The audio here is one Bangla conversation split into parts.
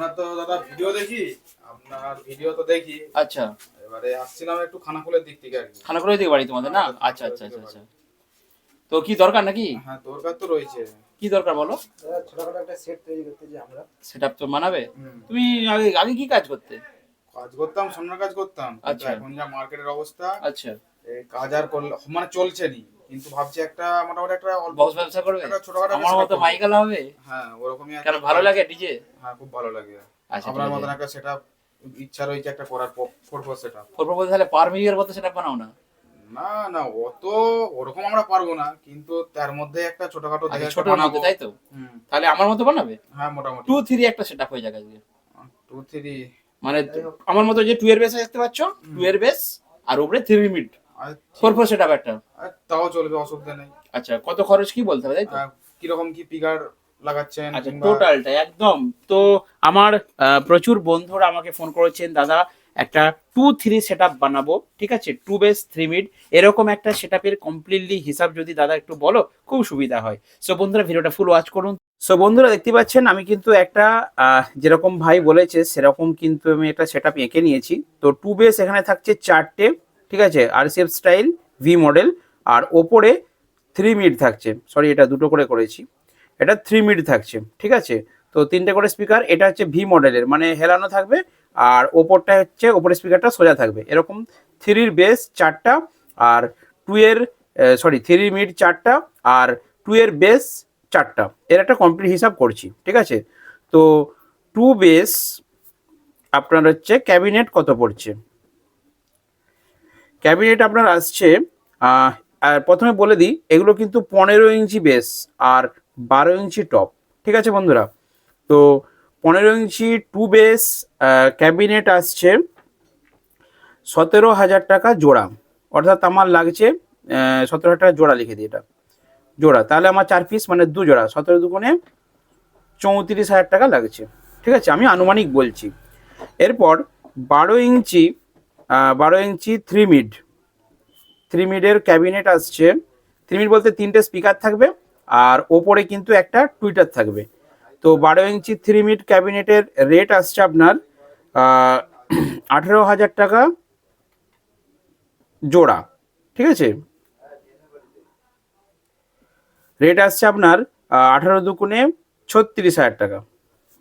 আপনার তো দাদা ভিডিও দেখি আপনার ভিডিও তো দেখি। আচ্ছা। এবারে আসছিলাম একটু খানাকুলের দিক থেকে আর কি। খানা করে দিকে বাড়ি তোমাদের না? আচ্ছা আচ্ছা আচ্ছা আচ্ছা। তো কি দরকার নাকি? হ্যাঁ দরকার তো রয়েছে। কি দরকার বলো? ছোটখাটো একটা সেট তৈরি করতে যে আমরা। সেটা তো মানাবে তুমি আগে আগে কি কাজ করতে? কাজ করতাম সোনার কাজ করতাম। আচ্ছা। এখন যা মার্কেটের অবস্থা আচ্ছা। এই কাজ আর করলে মানে চলছে নি। কিন্তু ভাবছি একটা মোটামুটি একটা অল্প বক্স ব্যবসা করবে? একটা ছোটখাটো আমার মতো মাইকাল হবে? হ্যাঁ ওরকমই কেন ভালো লাগে ডিজে? হ্যাঁ খুব ভালো লাগে। আচ্ছা, আপনার মতন একটা সেটা ইচ্ছা রয়েছে একটা করার ফোর ফোর সেটা ফোর প্রপোজ তাহলে পার মিলিয়ার মতো সেটা বানাও না? না না অত ওরকম আমরা পারব না কিন্তু তার মধ্যে একটা ছোটখাটো দেখে আচ্ছা ছোটর বানাবো। তাই তো? তাহলে আমার মতো বানাবে? হ্যাঁ মোটামুটি। টু থ্রি একটা সেট হয়ে যাবে আজকে। টু থ্রি মানে আমার মতো যে টু এর বেস দেখতে পাচ্ছ টু এর বেস আর উপরে থ্রি মিড ফোর সেট একটা। তাও চলবে অসুবিধা নেই। আচ্ছা কত খরচ কি বলতে হবে তাই তো? কীরকম কি পিকার লাগাচ্ছেন আচ্ছা টোটালটা একদম। তো আমার প্রচুর বন্ধুরা আমাকে ফোন করেছেন দাদা একটা টু থ্রি সেট বানাবো ঠিক আছে? টু বেস থ্রি মিড এরকম একটা সেট আপের কমপ্লিটলি হিসাব যদি দাদা একটু বলো খুব সুবিধা হয়। সো বন্ধুরা ভিডিওটা ফুল ওয়াচ করুন। সো বন্ধুরা দেখতে পাচ্ছেন আমি কিন্তু একটা যেরকম ভাই বলেছে সেরকম কিন্তু আমি একটা সেট আপ এঁকে নিয়েছি। তো টু বেস এখানে থাকছে চারটে ঠিক আছে আর আরসিএফ স্টাইল ভি মডেল আর ওপরে থ্রি মিড থাকছে। সরি এটা দুটো করে করেছি। এটা থ্রি মিড থাকছে, ঠিক আছে? তো তিনটে করে স্পিকার এটা হচ্ছে ভি মডেলের মানে হেলানো থাকবে, আর ওপরটা হচ্ছে, ওপরের স্পিকারটা সোজা থাকবে। এরকম থ্রির বেস চারটা, আর টু এর সরি থ্রি মিড চারটা, আর টু এর বেস চারটা। এর একটা কমপ্লিট হিসাব করছি, ঠিক আছে? তো টু বেস আপনার হচ্ছে ক্যাবিনেট কত পড়ছে? ক্যাবিনেট আপনার আসছে আর প্রথমে বলে দিই, এগুলো কিন্তু পনেরো ইঞ্চি বেস আর বারো ইঞ্চি টপ। ঠিক আছে বন্ধুরা? তো পনেরো ইঞ্চি টু বেস ক্যাবিনেট আসছে সতেরো হাজার টাকা জোড়া। অর্থাৎ আমার লাগছে সতেরো হাজার টাকা জোড়া লিখে দিই এটা। জোড়া, তাহলে আমার চার পিস মানে দু জোড়া, সতেরো দুগুণে চৌত্রিশ হাজার টাকা লাগছে। ঠিক আছে, আমি আনুমানিক বলছি। এরপর বারো ইঞ্চি বারো ইঞ্চি থ্রি মিড থ্রি মিডের ক্যাবিনেট আসছে। থ্রি মিড বলতে তিনটে স্পিকার থাকবে আর ওপরে কিন্তু একটা টুইটার থাকবে। তো বারো ইঞ্চি থ্রি মিড ক্যাবিনেটের রেট আসছে আপনার আঠেরো হাজার টাকা জোড়া। ঠিক আছে? রেট আসছে আপনার আঠারো দুগুণে ছত্রিশ হাজার টাকা।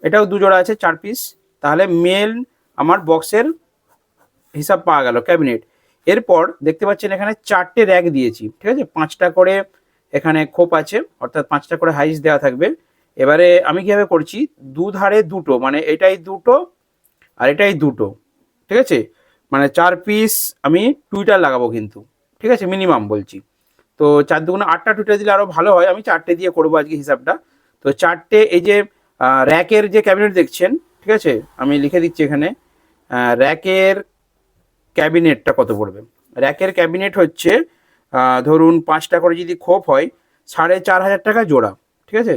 এটাও দু জোড়া আছে, চার পিস তাহলে মেল আমার বক্সের হিসাব পাওয়া গেল ক্যাবিনেট। এরপর দেখতে পাচ্ছেন এখানে চারটে র্যাক দিয়েছি, ঠিক আছে? পাঁচটা করে এখানে খোপ আছে, অর্থাৎ পাঁচটা করে হাইস দেওয়া থাকবে। এবারে আমি কীভাবে করছি? দু ধারে দুটো মানে এটাই দুটো আর এটাই দুটো, ঠিক আছে? মানে চার পিস আমি টুইটার লাগাবো কিন্তু, ঠিক আছে? মিনিমাম বলছি। তো চার দুগুণে আটটা টুইটার দিলে আরও ভালো হয়, আমি চারটে দিয়ে করব আজকে হিসাবটা। তো চারটে এই যে র্যাকের যে ক্যাবিনেট দেখছেন, ঠিক আছে? আমি লিখে দিচ্ছি এখানে র্যাকের ক্যাবিনেটটা কত পড়বে? র্যাকের ক্যাবিনেট হচ্ছে ধরুন পাঁচটা করে যদি খোপ হয়, সাড়ে চার হাজার টাকা জোড়া, ঠিক আছে?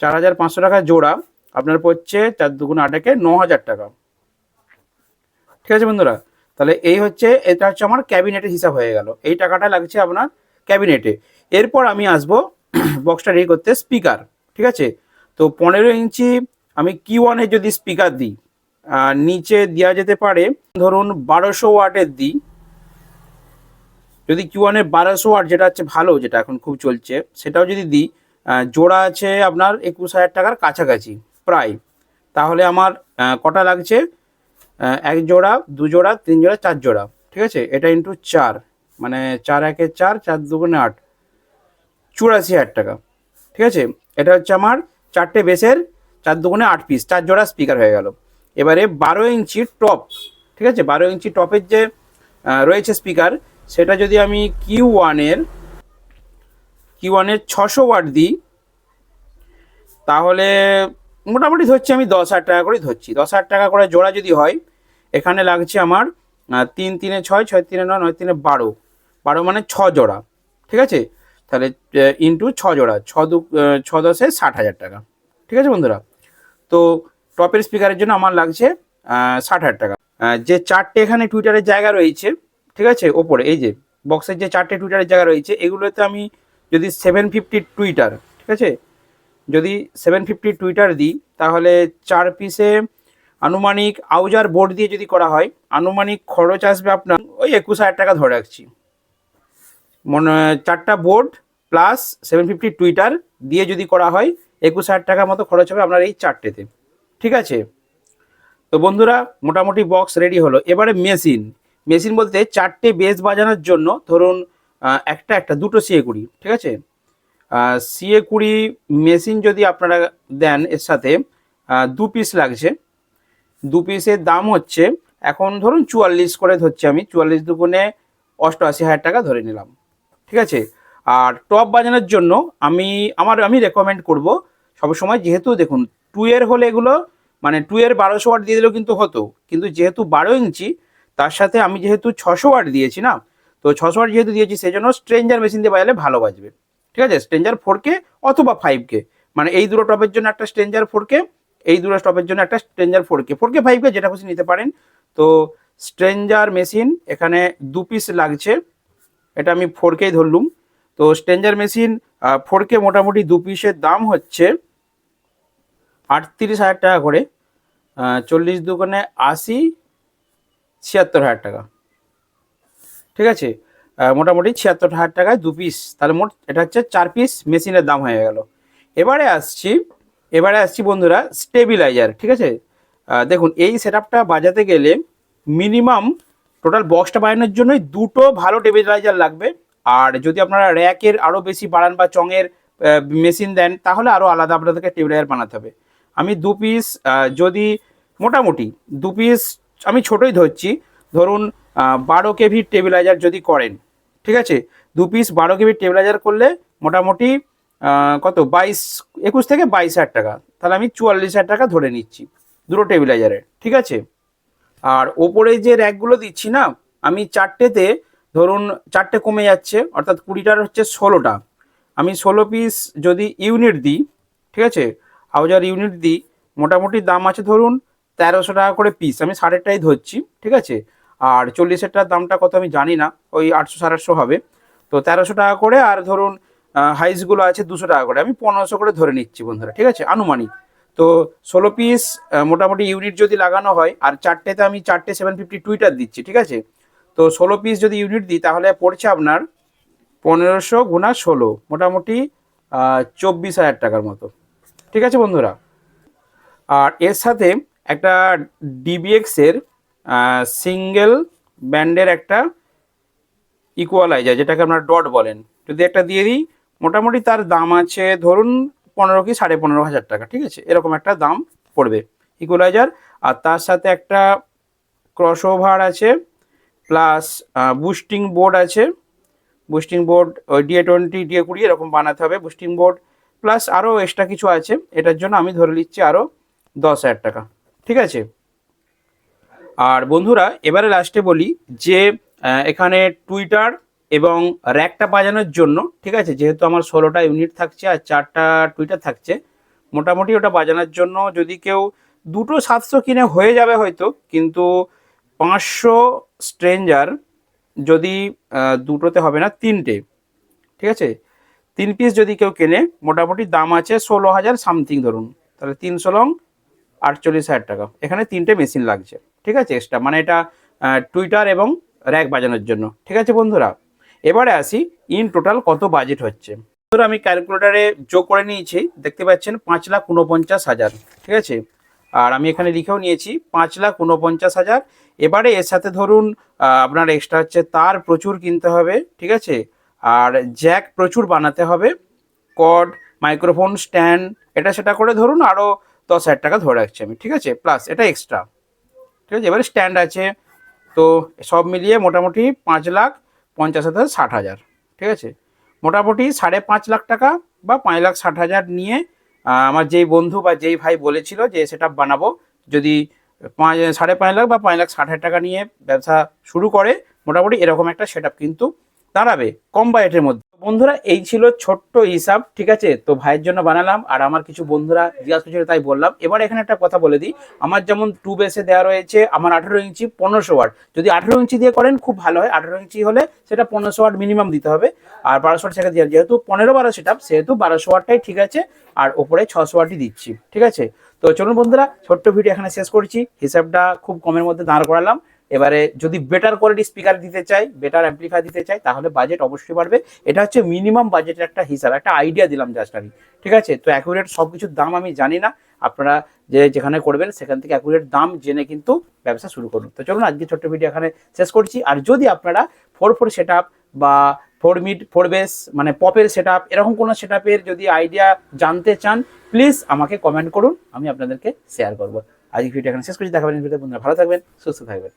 চার হাজার পাঁচশো টাকা জোড়া, আপনার পড়ছে চার দুগুণ আটাকে ন হাজার টাকা। ঠিক আছে বন্ধুরা? তাহলে এই হচ্ছে, এটা হচ্ছে আমার ক্যাবিনেটের হিসাব হয়ে গেল। এই টাকাটা লাগছে আপনার ক্যাবিনেটে। এরপর আমি আসব বক্সটা রেডি করতে স্পিকার ঠিক আছে? তো পনেরো ইঞ্চি আমি কি ওয়ানের যদি স্পিকার দিই নিচে দেওয়া যেতে পারে। ধরুন, বারোশো ওয়াটের দিই যদি কিউ ওয়ানের বারোশো ওয়াট যেটা হচ্ছে ভালো, যেটা এখন খুব চলছে, সেটাও যদি দিই জোড়া আছে আপনার একুশ হাজার টাকার কাছাকাছি, প্রায়। তাহলে আমার কটা লাগছে? এক জোড়া, দু জোড়া, তিন জোড়া, চার জোড়া। ঠিক আছে? এটা ইন্টু চার। মানে চার একে চার চার দুগুণে আট। চুরাশি হাজার টাকা। ঠিক আছে? এটা হচ্ছে আমার চারটে বেসের চার দুগুণে আট পিস চার জোড়া স্পিকার হয়ে গেল। এবারে বারো ইঞ্চি টপ, ঠিক আছে? বারো ইঞ্চি টপের যে রয়েছে স্পিকার সেটা যদি আমি কিউ ওয়ানের কিউ ওয়ানের ছশো ওয়াট দিই, তাহলে মোটামুটি ধরছি আমি দশ হাজার টাকা করে ধরছি। দশ হাজার টাকা করে জোড়া যদি হয়, এখানে লাগছে আমার তিন তিনে ছয় ছয় তিনে নয় নয় তিনে বারো। বারো মানে ছ জোড়া, ঠিক আছে? তাহলে ইন্টু ছ জোড়া, ছ দু ছ দশে ষাট হাজার টাকা, ঠিক আছে বন্ধুরা? তো টপের স্পিকারের জন্য আমার লাগছে ষাট হাজার টাকা। যে চারটে এখানে টুইটারের জায়গা রয়েছে, ঠিক আছে, ওপরে, এই যে বক্সের যে চারটে টুইটারের জায়গা রয়েছে, এগুলোতে আমি যদি সেভেন ফিফটি টুইটার ঠিক আছে, যদি সেভেন ফিফটি টুইটার দিই, তাহলে চার পিসে আনুমানিক আউজার বোর্ড দিয়ে যদি করা হয়, আনুমানিক খরচ আসবে আপনার ওই একুশ হাজার টাকা ধরে রাখছি। মনে, চারটা board plus seven fifty tweeter দিয়ে যদি করা হয়, একুশ হাজার টাকার মতো খরচ হবে আপনার এই চারটেতে। ঠিক আছে? তো বন্ধুরা, মোটামুটি বক্স রেডি হলো। এবারে মেশিন মেশিন বলতে চারটে বেস বাজানোর জন্য ধরুন একটা একটা, দুটো সিএ কুড়ি, ঠিক আছে? সিএ কুড়ি মেশিন যদি আপনারা দেন এর সাথে দু পিস লাগছে। দু পিসের দাম হচ্ছে, এখন ধরুন চুয়াল্লিশ করে ধরছি আমি, চুয়াল্লিশ দুগুণে অষ্টআশি হাজার টাকা ধরে নিলাম, ঠিক আছে? আর টপ বাজানোর জন্য আমি, আমার, আমি রেকমেন্ড করব সবসময়, যেহেতু দেখুন টু এর হলে এগুলো মানে টু এর বারোশো ওয়াট দিয়ে দিলেও কিন্তু হতো। কিন্তু যেহেতু বারো ইঞ্চি, তার সাথে আমি যেহেতু ছশো ওয়াট দিয়েছি না, তো ছশো ওয়াট যেহেতু দিয়েছি সেই জন্য স্ট্রেঞ্জার মেশিন দিয়ে বাজালে ভালো বাজবে। ঠিক আছে? স্ট্রেঞ্জার ফোর কে অথবা ফাইভ কে মানে এই দুটো টপের জন্য একটা স্ট্রেঞ্জার ফোর কে এই দুটো টপের জন্য একটা stranger four K four K five K যেটা খুশি নিতে পারেন। তো স্ট্রেঞ্জার মেশিন এখানে দু পিস লাগছে। এটা আমি ফোর কেই ধরলুম। তো স্ট্রেঞ্জার মেশিন ফোর কে মোটামুটি দু পিসের দাম হচ্ছে আটত্রিশ হাজার টাকা করে চল্লিশ দোকানে আশি, ছিয়াত্তর হাজার টাকা। ঠিক আছে? মোটামুটি ছিয়াত্তর হাজার টাকায় দু পিস তাহলে মোট এটা হচ্ছে চার পিস মেশিনের দাম হয়ে গেল। এবারে আসছি এবারে আসছি বন্ধুরা স্টেবিলাইজার ঠিক আছে? দেখুন, এই সেট বাজাতে গেলে মিনিমাম টোটাল বক্সটা বানানোর জন্যই দুটো ভালো টেবিলাইজার লাগবে। আর যদি আপনারা র্যাকের আরও বেশি বাড়ান বা চঙের মেশিন দেন, তাহলে আরও আলাদা আপনাদেরকে টেবিলাইজার বানাতে হবে। আমি দু পিস যদি মোটামুটি দু পিস আমি ছোটই ধরছি, ধরুন বারো কেভির টেবিলাইজার যদি করেন, ঠিক আছে? দু পিস বারো কেভির টেবিলাইজার করলে মোটামুটি কত? বাইশ, একুশ থেকে বাইশ হাজার টাকা। তাহলে আমি চুয়াল্লিশ হাজার টাকা ধরে নিচ্ছি দুটো টেবিলাইজারে ঠিক আছে? আর ওপরে যে র্যাকগুলো দিচ্ছি না, আমি চারটেতে, ধরুন, চারটে কমে যাচ্ছে, অর্থাৎ কুড়িটার হচ্ছে ষোলোটা। আমি ষোলো পিস যদি ইউনিট দিই, ঠিক আছে? হাউজার ইউনিট দিই মোটামুটি দাম আছে ধরুন তেরোশো টাকা করে পিস আমি সাড়েটাই ধরছি, ঠিক আছে? আর চল্লিশেরটার দামটা কত আমি জানি না, ওই আটশো সাড়ে আটশো হবে। তো তেরোশো টাকা করে আর ধরুন হাইসগুলো আছে দুশো টাকা করে। আমি পনেরোশো করে ধরে নিচ্ছি বন্ধুরা, ঠিক আছে? আনুমানিক। তো ষোলো পিস মোটামুটি ইউনিট যদি লাগানো হয়, আর চারটেতে আমি চারটে সেভেন ফিফটি টুইটার দিচ্ছি, ঠিক আছে? তো ষোলো পিস যদি ইউনিট দিই, তাহলে পড়ছে আপনার পনেরোশো গুণা ষোলো, মোটামুটি চব্বিশ হাজার টাকার মতো। ঠিক আছে বন্ধুরা? আর এর সাথে একটা ডিবিএক্সের সিঙ্গেল ব্যান্ডের একটা ইকুয়ালাইজার যেটাকে আপনারা ডট বলেন। যদি একটা দিয়ে দিই, মোটামুটি তার দাম আছে ধরুন পনেরো কি সাড়ে পনেরো হাজার টাকা, ঠিক আছে? এরকম একটা দাম পড়বে ইকুয়ালাইজার আর তার সাথে একটা ক্রস ওভার আছে প্লাস বুস্টিং বোর্ড আছে। বুস্টিং বোর্ড ওই ডিএ টোয়েন্টি ডিএ কুড়ি এরকম বানাতে হবে বুস্টিং বোর্ড প্লাস আরও এক্সট্রা কিছু আছে, এটার জন্য আমি ধরে নিচ্ছি আরও দশ হাজার টাকা, ঠিক আছে? আর বন্ধুরা, এবারে লাস্টে বলি যে এখানে টুইটার এবং র্যাকটা বাজানোর জন্য, ঠিক আছে? যেহেতু আমার ষোলোটা ইউনিট থাকছে আর চারটা টুইটার থাকছে, মোটামুটি ওটা বাজানোর জন্য যদি কেউ দুটো সাতশো কিনে হয়ে যাবে হয়তো, কিন্তু পাঁচশো স্ট্রেঞ্জার যদি দুটোতে হবে না, তিনটে, ঠিক আছে? তিন পিস যদি কেউ কেনে, মোটামুটি দাম আছে ষোলো হাজার সামথিং ধরুন। তাহলে তিনশো লং আটচল্লিশ হাজার টাকা। এখানে তিনটে মেশিন লাগছে। ঠিক আছে? এক্সট্রা মানে এটা টুইটার এবং র্যাক বাজানোর জন্য। ঠিক আছে বন্ধুরা? এবারে আসি ইন টোটাল কত বাজেট হচ্ছে? বন্ধুরা, আমি ক্যালকুলেটারে যোগ করে নিয়েছি। দেখতে পাচ্ছেন পাঁচ লাখ উনপঞ্চাশ হাজার। ঠিক আছে? আর আমি এখানে লিখেও নিয়েছি পাঁচ লাখ উনপঞ্চাশ হাজার। এবারে এর সাথে ধরুন আপনার এক্সট্রা হচ্ছে, তার প্রচুর কিনতে হবে। ঠিক আছে? আর জ্যাক প্রচুর বানাতে হবে। কড, মাইক্রোফোন, স্ট্যান্ড, এটা সেটা করে ধরুন আরও দশ হাজার টাকা ধরে রাখছি আমি, ঠিক আছে? প্লাস এটা এক্সট্রা, ঠিক আছে? এবারে স্ট্যান্ড আছে, তো সব মিলিয়ে মোটামুটি পাঁচ লাখ পঞ্চাশ হাজার ষাট হাজার, ঠিক আছে? মোটামুটি সাড়ে পাঁচ লাখ টাকা বা পাঁচ লাখ ষাট হাজার নিয়ে আমার যেই বন্ধু বা যেই ভাই বলেছিল যে সেটা বানাবো, যদি পাঁচ, সাড়ে পাঁচ লাখ বা পাঁচ লাখ ষাট হাজার টাকা নিয়ে ব্যবসা শুরু করে, মোটামুটি এরকম একটা সেট কিন্তু দাঁড়াবে কম বাজেটের মধ্যে। বন্ধুরা, এই ছিল ছোট্ট হিসাব, ঠিক আছে? তো ভাইয়ের জন্য বানালাম, আর আমার কিছু বন্ধুরা জিজ্ঞাসা করছিল, তাই বললাম। এবার এখানে একটা কথা বলে দিই, আমার যেমন টু বেসে দেওয়া রয়েছে, আমার আঠেরো ইঞ্চি পনেরোশো ওয়াট যদি আঠেরো ইঞ্চি দিয়ে করেন, খুব ভালো হয়। আঠেরো ইঞ্চি হলে সেটা পনেরোশো ওয়াট মিনিমাম দিতে হবে, আর বারোশো ওয়াট দিয়ে, যেহেতু পনেরো বারো সেট সেহেতু বারোশো ওয়াটটাই ঠিক আছে, আর ওপরে ছশো ওয়াটই দিচ্ছি, ঠিক আছে? তো চলুন বন্ধুরা, ছোট্ট ভিডিও এখানে শেষ করছি। হিসাবটা খুব কমের মধ্যে দাঁড় করালাম। এবারে যদি বেটার কোয়ালিটি স্পিকার দিতে চাই বেটার অ্যাম্পলিফায়ার দিতে চাই, তাহলে বাজেট অবশ্যই বাড়বে। এটা হচ্ছে মিনিমাম বাজেটের একটা হিসাব, একটা আইডিয়া দিলাম জাস্ট আমি। ঠিক আছে? তো অ্যাকুরেট সব কিছুর দাম আমি জানি না। আপনারা যে যেখানে করবেন, সেখান থেকে অ্যাকুরেট দাম জেনে কিন্তু ব্যবসা শুরু করুন। তো চলুন আজকে ছোট্ট ভিডিও এখানে শেষ করছি। আর যদি আপনারা ফোর ফোর সেট বা ফোর মিড ফোর বেস মানে পপের সেট এরকম কোনো সেট যদি আইডিয়া জানতে চান প্লিজ আমাকে কমেন্ট করুন। আমি আপনাদেরকে শেয়ার করব। আজকে ভিডিও এখানে শেষ করছি। দেখাবেন ভিডিও বন্ধুরা, ভালো থাকবেন, সুস্থ থাকবেন।